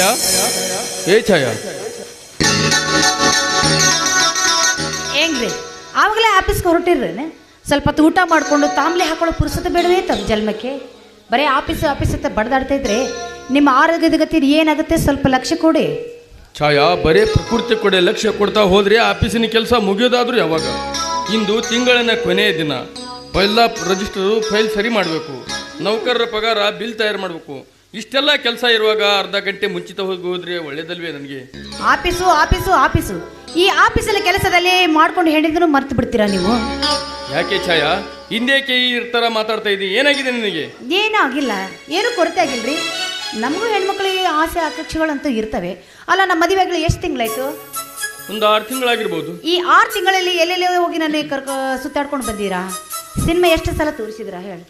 ಛಾಯಾ ಏ ಛಾಯಾ ಹೆಂಗ್ರಿ ಆವಾಗಲೇ ಆಫೀಸ್ಗೆ ಹೊರಟಿರ್ರೇನೆ? ಸ್ವಲ್ಪ ಹೊತ್ತು ಊಟ ಮಾಡಿಕೊಂಡು ತಾಂಬ್ಲಿ ಹಾಕೊಳ್ಳೋ ಪುರುಸತ ಬೇಡವೇ ತಮ್ಮ ಜನ್ಮಕ್ಕೆ. ಬರೀ ಆಫೀಸ್ ಆಫೀಸ್ ಅಂತ ಬಡ್ದಾಡ್ತಾ ಇದ್ರೆ ನಿಮ್ಮ ಆರೋಗ್ಯದ ಗತಿ ಏನಾಗುತ್ತೆ ಸ್ವಲ್ಪ ಲಕ್ಷ್ಯ ಕೊಡಿ. ಛಾಯಾ ಬರೇ ಪ್ರಕೃತಿ ಕೊಡೆ ಲಕ್ಷ್ಯ ಕೊಡ್ತಾ ಹೋದ್ರೆ ಆಫೀಸಿನ ಕೆಲಸ ಮುಗಿಯೋದಾದ್ರೂ ಯಾವಾಗ? ಇಂದು ತಿಂಗಳಿನ ಕೊನೆಯ ದಿನ. ಎಲ್ಲ ರಿಜಿಸ್ಟರು ಫೈಲ್ ಸರಿ ಮಾಡಬೇಕು. ನೌಕರರ ಪಗಾರ ಬಿಲ್ ತಯಾರು ಮಾಡಬೇಕು. ಇಷ್ಟೆಲ್ಲ ಕೆಲಸ ಇರುವಾಗ ಅರ್ಧ ಗಂಟೆ ಮುಂಚಿತ ಹೋಗಿ ಹೋದ್ರೆ ಒಳ್ಳೇದಲ್ವೇ ನನಗೆ? ಆಫೀಸು ಆಫೀಸು ಆಫೀಸು ಈ ಆಫೀಸಲ್ಲಿ ಕೆಲಸದಲ್ಲಿ ಮಾಡ್ಕೊಂಡು ಹೇಳಿದ್ರು ಮರ್ತು ಬಿಡ್ತೀರಾ ನೀವು? ಯಾಕೆ ಛಾಯಾ? ಹಿಂದೇಕೆ ಈ ಥರ ಮಾತಾಡ್ತಾ ಇದ್ದೀನಿ ಏನಾಗಿದೆ ನಿನಗೆ? ಏನೂ ಆಗಿಲ್ಲ ಏನೂ ಕೊರತೆ ಆಗಿಲ್ರಿ? ನಮಗೂ ಹೆಣ್ಮಕ್ಳಿಗೆ ಆಸೆ ಆಕಾಂಕ್ಷೆಗಳಂತೂ ಇರ್ತವೆ. ಅಲ್ಲ ನಮ್ಮ ಮದುವೆಗಳು ಎಷ್ಟು ತಿಂಗಳಾಯ್ತು? ಒಂದು ಆರು ತಿಂಗಳಾಗಿರ್ಬೋದು. ಈ ಆರು ತಿಂಗಳಲ್ಲಿ ಎಲ್ಲೆಲ್ಲಿ ಹೋಗಿ ನನಗೆ ಕರ್ಕೊ ಸುತ್ತಾಡ್ಕೊಂಡು ಬಂದೀರಾ? ಸಿನಿಮಾ ಎಷ್ಟು ಸಲ ತೋರಿಸಿದ್ರಾ? ಹೇಳಿ.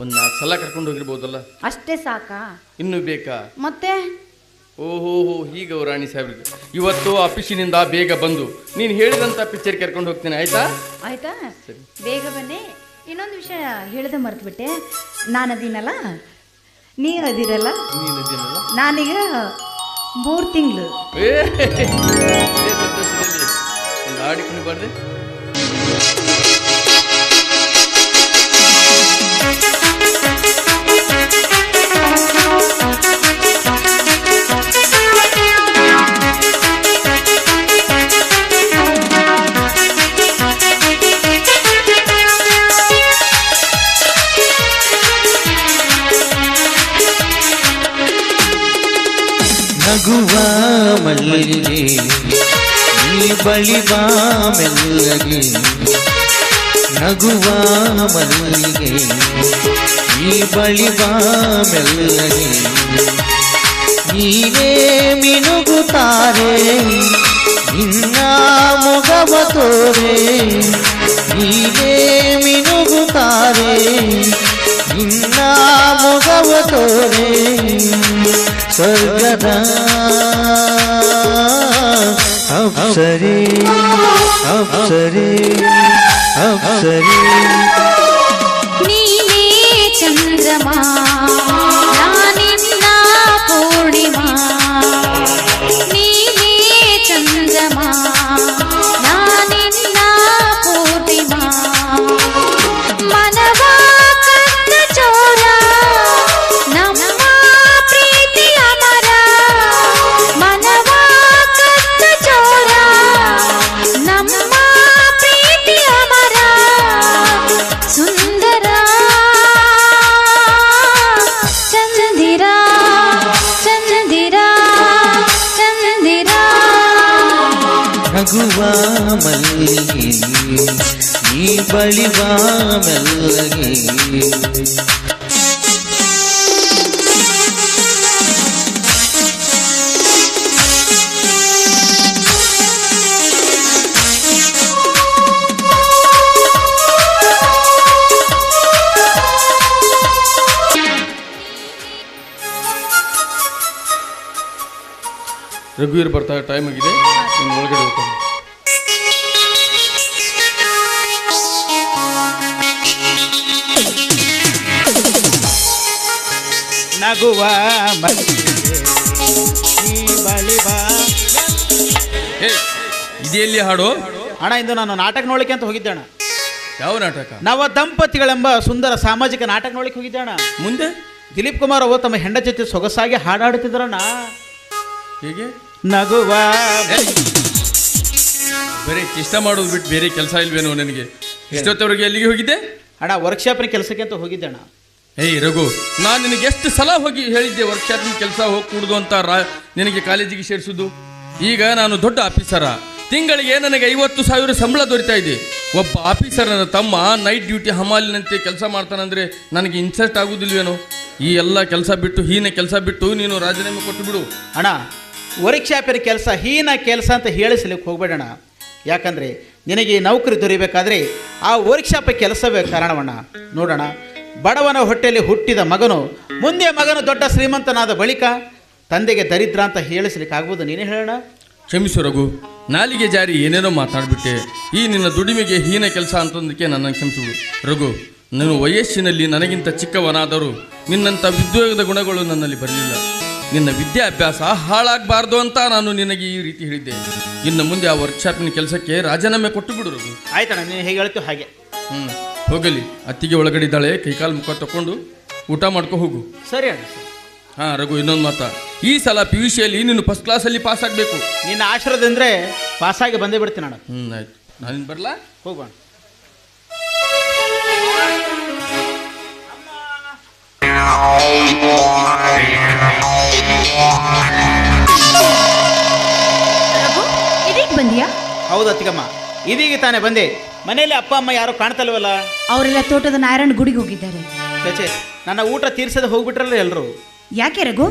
ಒಂದು ನಾಲ್ಕು ಸಲ ಕರ್ಕೊಂಡು ಹೋಗಿರ್ಬೋದಲ್ಲ ಅಷ್ಟೇ ಸಾಕಾ ಇನ್ನು ಬೇಕಾ ಮತ್ತೆ ಓಹೋ ಹೋ ಹೀಗೆ ಅವ್ರು ರಾಣಿ ಸಾಹೇಬ್ರಿಗೆ ಇವತ್ತು ಆಫೀಸಿನಿಂದ ಬೇಗ ಬಂದು ನೀನು ಹೇಳಿದಂಥ ಪಿಕ್ಚರ್ ಕರ್ಕೊಂಡು ಹೋಗ್ತೀನಿ ಆಯ್ತಾ ಆಯ್ತಾ ಬೇಗ ಬನ್ನಿ ಇನ್ನೊಂದು ವಿಷಯ ಹೇಳದೆ ಮರ್ತ್ಬಿಟ್ಟೆ ನಾನು ಅದೀನಲ್ಲ ನೀನು ಅದಿರಲ್ಲ ನೀನು ಅದೇನಲ್ಲ ನಾನೀಗ ಮೂರು ತಿಂಗಳು ಏ, ಸಂತೋಷದಲ್ಲಿ ಒಂದು ನಗುವ ಮಲ್ಲಿಗೆ ನೀ ಬಳಿವ ಮೆಲ್ಲಗೆ ನಗುವ ಮಲ್ಲಿಗೆ ನೀ ಬಳಿವ ಮೆಲ್ಲಗೆ ನೀನೇ ಮಿನುಗುತ್ತಾರೆ ನಿನ್ನ ಮುಗವ ತೋರೆ ನೀನೇ ಮಿನುಗುತ್ತಾರೆ ನಿನ್ನ ಮುಗವ ತೋರೆ ಸ್ವರ್ಗದ अवसरे अवसरे अवसरे ಬಳಿವ ಮೆಲ್ಲಗೆ ರಘುವೀರ್ ಬರ್ತಾ ಟೈಮ್ ಆಗಿದೆ. ಒಳಗಡೆ ಹೋಗ್ತಾನೆ. ನಗುವ ಇದೆಯಲ್ಲಿ ಹಾಡು? ಅಣ್ಣ ಇಂದು ನಾನು ನಾಟಕ ನೋಡ್ಲಿಕ್ಕೆ ಅಂತ ಹೋಗಿದ್ದೆ ಅಣ್ಣ. ಯಾವ ನಾಟಕ? ನವ ದಂಪತಿಗಳೆಂಬ ಸುಂದರ ಸಾಮಾಜಿಕ ನಾಟಕ ನೋಡ್ಲಿಕ್ಕೆ ಹೋಗಿದ್ದೆ ಅಣ್ಣ. ಮುಂದೆ? ದಿಲೀಪ್ ಕುಮಾರ್ ಅವರು ತಮ್ಮ ಹೆಂಡ ಜೊತೆ ಸೊಗಸಾಗಿ ಹಾಡಾಡುತ್ತಿದ್ರಣ್ಣ ಹೇಗೆ? ನಗುವ ಬರೀ ಇಷ್ಟ ಮಾಡೋದು ಬಿಟ್ಟು ಬೇರೆ ಕೆಲಸ ಇಲ್ವೇನೋ ನನಗೆ? ಇಷ್ಟೊತ್ತವರೆಗೆ ಎಲ್ಲಿಗೆ ಹೋಗಿದ್ದೆ? ಅಣ್ಣ ವರ್ಕ್ಶಾಪ್ನ ಕೆಲಸಕ್ಕೆ ಅಂತ ಹೋಗಿದ್ದೆ ಅಣ್ಣ. ಏಯ್ ರಘು, ನಾನು ನಿನಗೆ ಎಷ್ಟು ಸಲ ಹೋಗಿ ಹೇಳಿದ್ದೆ ವರ್ಕ್ಶಾಪ್ ಕೆಲಸ ಹೋಗಿ ಕೂಡುದು ಅಂತ ನಿನಗೆ ಕಾಲೇಜಿಗೆ ಸೇರಿಸುದು? ಈಗ ನಾನು ದೊಡ್ಡ ಆಫೀಸರ ತಿಂಗಳಿಗೆ ನನಗೆ ಐವತ್ತು ಸಾವಿರ ಸಂಬಳ ದೊರೀತಾ ಇದೆ. ಒಬ್ಬ ಆಫೀಸರನ ತಮ್ಮ ನೈಟ್ ಡ್ಯೂಟಿ ಹಮಾಲಿನಂತೆ ಕೆಲಸ ಮಾಡ್ತಾನಂದ್ರೆ ನನಗೆ ಇನ್ಸಲ್ಟ್ ಆಗುದಿಲ್ವೇನೋ? ಈ ಎಲ್ಲ ಕೆಲಸ ಬಿಟ್ಟು, ಹೀನ ಕೆಲಸ ಬಿಟ್ಟು ನೀನು ರಾಜೀನಾಮೆ ಕೊಟ್ಟು ಬಿಡು. ಅಣ್ಣ ವರ್ಕ್ಶಾಪಿನ ಕೆಲಸ ಹೀನ ಕೆಲಸ ಅಂತ ಹೇಳಿಸ್ಲಿಕ್ಕೆ ಹೋಗ್ಬೇಡಣ ಯಾಕಂದರೆ ನಿನಗೆ ನೌಕರಿ ದೊರಿಬೇಕಾದ್ರೆ ಆ ವರ್ಕ್ಶಾಪ್ ಕೆಲಸವೇ ಕಾರಣವಣ್ಣ? ನೋಡೋಣ ಬಡವನ ಹೊಟ್ಟೆಯಲ್ಲಿ ಹುಟ್ಟಿದ ಮಗನು ಮುಂದೆ ಮಗನು ದೊಡ್ಡ ಶ್ರೀಮಂತನಾದ ಬಳಿಕ ತಂದೆಗೆ ದರಿದ್ರ ಅಂತ ಹೇಳಿಸ್ಲಿಕ್ಕೆ ಆಗ್ಬೋದು ನೀನೇ ಹೇಳೋಣ? ಕ್ಷಮಿಸು ರಘು ನಾಲಿಗೆ ಜಾರಿ ಏನೇನೋ ಮಾತಾಡ್ಬಿಟ್ಟೆ. ಈ ನಿನ್ನ ದುಡಿಮೆಗೆ ಹೀನ ಕೆಲಸ ಅಂತಂದಕ್ಕೆ ನನ್ನ ಕ್ಷಮಿಸುವುದು ರಘು ನೀನು ವಯಸ್ಸಿನಲ್ಲಿ ನನಗಿಂತ ಚಿಕ್ಕವನಾದರೂ ನಿನ್ನಂಥ ವಿದ್ಯೋಗದ ಗುಣಗಳು ನನ್ನಲ್ಲಿ ಬರಲಿಲ್ಲ. ನಿನ್ನ ವಿದ್ಯಾಭ್ಯಾಸ ಹಾಳಾಗಬಾರ್ದು ಅಂತ ನಾನು ನಿನಗೆ ಈ ರೀತಿ ಹೇಳಿದ್ದೆ. ಇನ್ನು ಮುಂದೆ ಆ ವರ್ಕ್ಶಾಪಿನ ಕೆಲಸಕ್ಕೆ ರಾಜೀನಾಮೆ ಕೊಟ್ಟು ಬಿಡು ರಘು. ಆಯ್ತಣ್ಣ ನೀನು ಹೇಗೆ ಹೇಳ್ತು ಹಾಗೆ. ಹ್ಞೂ ಹೋಗಲಿ. ಅತ್ತಿಗೆ ಒಳಗಡೆ ಇದ್ದಾಳೆ ಕೈಕಾಲು ಮುಖ ತಕೊಂಡು ಊಟ ಮಾಡ್ಕೊ ಹೋಗು. ಸರಿ ಅಣ್ಣ ಹಾ ರಘು ಇನ್ನೊಂದು ಮಾತ. ಈ ಸಲ ಪಿ ಯು ಸಿಯಲ್ಲಿ ನೀನು ಫಸ್ಟ್ ಕ್ಲಾಸಲ್ಲಿ ಪಾಸ್ ಆಗಬೇಕು. ನಿನ್ನ ಆಶ್ರಯದಂದ್ರೆ ಪಾಸಾಗಿ ಬಂದೇ ಬಿಡ್ತೀನಿ ಅಣ್ಣ. ಹ್ಞೂ ಆಯ್ತು. ನಾನು ಬರಲಾ? ಹೋಗೋಣ ರಘು ಇದೀಗ ಬಂದಿಯಾ? ಹೌದು ಅತ್ತಿಗಮ್ಮ. ಇದೀಗ ತಾನೇ ಬಂದೆ. ಮನೆಯಲ್ಲಿ ಅಪ್ಪ ಅಮ್ಮ ಯಾರು ಕಾಣ್ತಲ್ವಲ್ಲ? ಅವರೆಲ್ಲ ತೋಟದ ನಾರಾಯಣ ಗುಡಿಗೆ ಹೋಗಿದ್ದಾರೆ. ಚಚೆ ನನ್ನ ಊಟ ತೀರ್ಸದ ಹೋಗ್ಬಿಟ್ರಲ್ಲ ಎಲ್ಲರೂ ಯಾಕೆ ರಘು?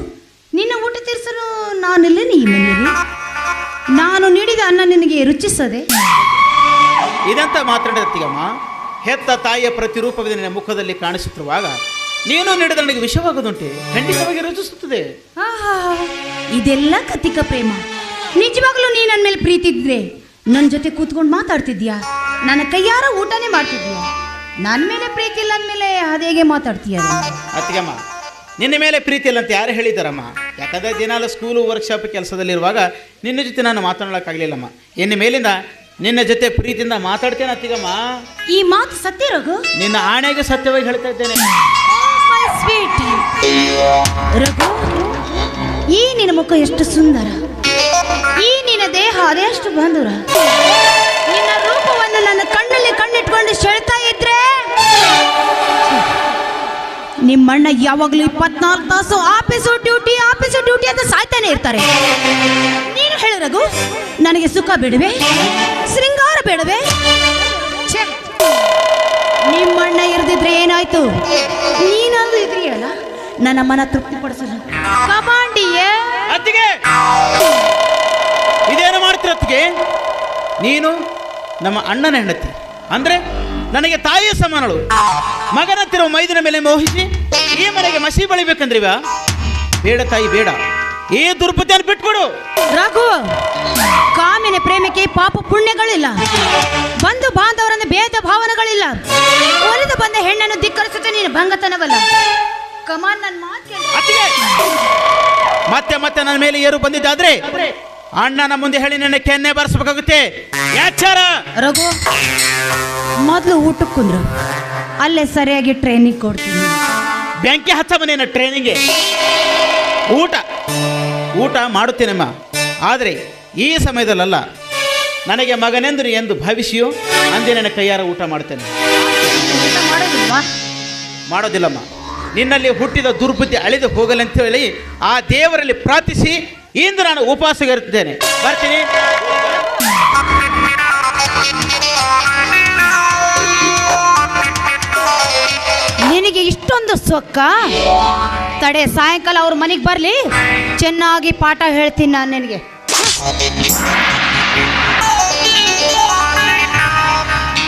ನಿನ್ನ ಊಟ ತೀರಿಸಲು ನಾನಿಲ್ಲ ಈ ಮನೆಯಲ್ಲಿ? ನಾನು ನೀಡಿದ ಅನ್ನ ನಿನಗೆ ರುಚಿಸದೆ? ಇದಂತ ಮಾತಾಡತ್ತಿಗಮ್ಮ ಹೆತ್ತ ತಾಯಿಯ ಪ್ರತಿರೂಪವಿದೆ ನಿನ್ನ ಮುಖದಲ್ಲಿ ಕಾಣಿಸುತ್ತಿರುವಾಗ ನೀನು ನೀಡಿದ ನನಗೆ ವಿಷವಾಗದುಂಟೆ ಖಂಡಿತವಾಗಿ ರುಚಿಸುತ್ತದೆ. ಆಹಾ ಇದೆಲ್ಲ ಕಥಿಕ ಪ್ರೇಮ. ನಿಜವಾಗ್ಲೂ ನೀ ನನ್ನ ಮೇಲೆ ಪ್ರೀತಿ ಇದ್ರೆ ನನ್ನ ಜೊತೆ ಕೂತ್ಕೊಂಡು ಮಾತಾಡ್ತಿದ್ಯಾ ನನ್ನ ಕೈಯಾರ ಊಟನೇ ಮಾಡ್ತಿದ್ಯ? ನನ್ನ ಮೇಲೆ ಪ್ರೀತಿ ಇಲ್ಲ ಅಂದಮೇಲೆ ಅದೇಗೆ ಮಾತಾಡ್ತೀಯ? ಅತ್ತಿಗೆಮ್ಮ ನಿನ್ನ ಮೇಲೆ ಪ್ರೀತಿ ಇಲ್ಲ ಅಂತ ಯಾರು ಹೇಳಿದಾರಮ್ಮ ಯಾಕಂದ್ರೆ ದಿನಾಲ ಸ್ಕೂಲು ವರ್ಕ್ಶಾಪ್ ಕೆಲಸದಲ್ಲಿರುವಾಗ ನಿನ್ನ ಜೊತೆ ನಾನು ಮಾತನಾಡೋಕ್ಕಾಗಲಿಲ್ಲಮ್ಮ ಇನ್ನು ಮೇಲಿಂದ ನಿನ್ನ ಜೊತೆ ಪ್ರೀತಿಯಿಂದ ಮಾತಾಡ್ತೇನೆ ಅತ್ತಿಗಮ್ಮ. ಈ ಮಾತು ಸತ್ಯ ರಘು? ನಿನ್ನ ಆಣೆಗೆ ಸತ್ಯವಾಗಿ ಹೇಳ್ತಾ ಇದ್ದೇನೆ. ಸ್ವೀಟ್ ರಘು ಈ ನಿನ್ನ ಮುಖ ಎಷ್ಟು ಸುಂದರ. ಈ ನಿನ್ನ ದೇಹ ಅದೆಷ್ಟು ಬಂಧುರ ರೂಪವನ್ನು ಕಣ್ಣಲ್ಲಿ ಕಣ್ಣಿಟ್ಕೊಂಡು ಸೆಳ್ತಾ ಇದ್ರೆ? ನಿಮ್ಮಣ್ಣ ಯಾವಾಗಲೂ ಇಪ್ಪತ್ನಾಲ್ಕು ತಾಸು ಆಫೀಸು ಡ್ಯೂಟಿ ಆಫೀಸು ಡ್ಯೂಟಿ ಅಂತ ಸಾಯ್ತಾನೆ ಇರ್ತಾರೆ. ನೀನು ಹೇಳು ರಘು, ನನಗೆ ಸುಖ ಬೇಡವೆ? ಶೃಂಗಾರ ಬೇಡವೆ? ನಿಮ್ಮಣ್ಣ ಇರ್ದಿದ್ರೆ ಏನಾಯ್ತು? ನೀನಾದ್ರೂ ಇದ್ರಿಯಲ್ಲ ನನ್ನ ಮನ ತೃಪ್ತಿಪಡಿಸಲು ಕಮಾಂಡಿಯೇ? ಅತ್ತಿಗೆ! ಇದೇನು ನೀನು ನಮ್ಮ ಅಣ್ಣನ ಹೆಂಡತಿ. ಅಂದ್ರೆ ನನಗೆ ತಾಯಿಯ ಸಮಾನಳು. ಮಗನತ್ತಿರುವ ಮೈದಿನ ಮೇಲೆ ಮೋಹಿಸಿ ಈ ಮನೆಗೆ ಮಸಿ ಬಳಿಬೇಕಂದ್ರಿವ? ಬೇಡ ತಾಯಿ ಬೇಡ. ಈ ದುರ್ಬುದ್ಧಿಯನ್ನು ಬಿಟ್ಬಿಡು. ರಘು ಕಾಮಿನ ಪ್ರೇಮಕ್ಕೆ ಪಾಪ ಪುಣ್ಯಗಳಿಲ್ಲ. ಬಂಧು ಬಾಂಧವರನ್ನು ಭೇದ ಭಾವನೆಗಳಿಲ್ಲ. ಒಲಿದು ಬಂದ ಹೆಣ್ಣನ್ನು ಧಿಕ್ಕರಿಸುತ್ತೆ ನೀನು ಭಂಗತನವಲ್ಲ. ಕಮಾನ್ ನನ್ನ ಮಾತು ಮತ್ತೆ ಮತ್ತೆ ನನ್ನ ಮೇಲೆ ಏರು ಬಂದಿದ್ದಾದ್ರೆ? ಅಣ್ಣನ ಮುಂದೆ ಹೇಳಿ ನನ್ನ ಕೆನ್ನೆ ಬಾರಿಸ್ಬೇಕಾಗುತ್ತೆ. ಯಾಚಾರ ರಘು ಮೊದಲು ಊಟಕ್ಕೆ ಕುಂದ್ರು. ಅಲ್ಲೇ ಸರಿಯಾಗಿ ಟ್ರೈನಿಂಗ್ ಕೊಡ್ತೀನಿ. ಬೆಂಕಿ ಹಚ್ಚ ಮನೇನ ಟ್ರೈನಿಂಗ್ ಊಟ. ಊಟ ಮಾಡುತ್ತೇನಮ್ಮ. ಆದರೆ ಈ ಸಮಯದಲ್ಲಲ್ಲ ನನಗೆ ಮಗನೆಂದ್ರೆ ಎಂದು ಭವಿಷ್ಯ ಅಂದೇ ನನ್ನ ಕೈಯಾರ ಊಟ ಮಾಡ್ತೇನೆ ಮಾಡೋದಿಲ್ಲಮ್ಮ. ನಿನ್ನಲ್ಲಿ ಹುಟ್ಟಿದ ದುರ್ಬುದ್ಧಿ ಅಳಿದು ಹೋಗಲಿ ಅಂತ ಹೇಳಿ ಆ ದೇವರಲ್ಲಿ ಪ್ರಾರ್ಥಿಸಿ ಇಂದು ನಾನು ಉಪವಾಸವಿರುತ್ತೇನೆ ಬರ್ತೀನಿ. ನಿನಗೆ ಇಷ್ಟೊಂದು ಸೊಕ್ಕ? ತಡೆ, ಸಾಯಂಕಾಲ ಅವ್ರ ಮನೆಗೆ ಬರಲಿ. ಚೆನ್ನಾಗಿ ಪಾಠ ಹೇಳ್ತೀನಿ ನಾನು ನಿನಗೆ.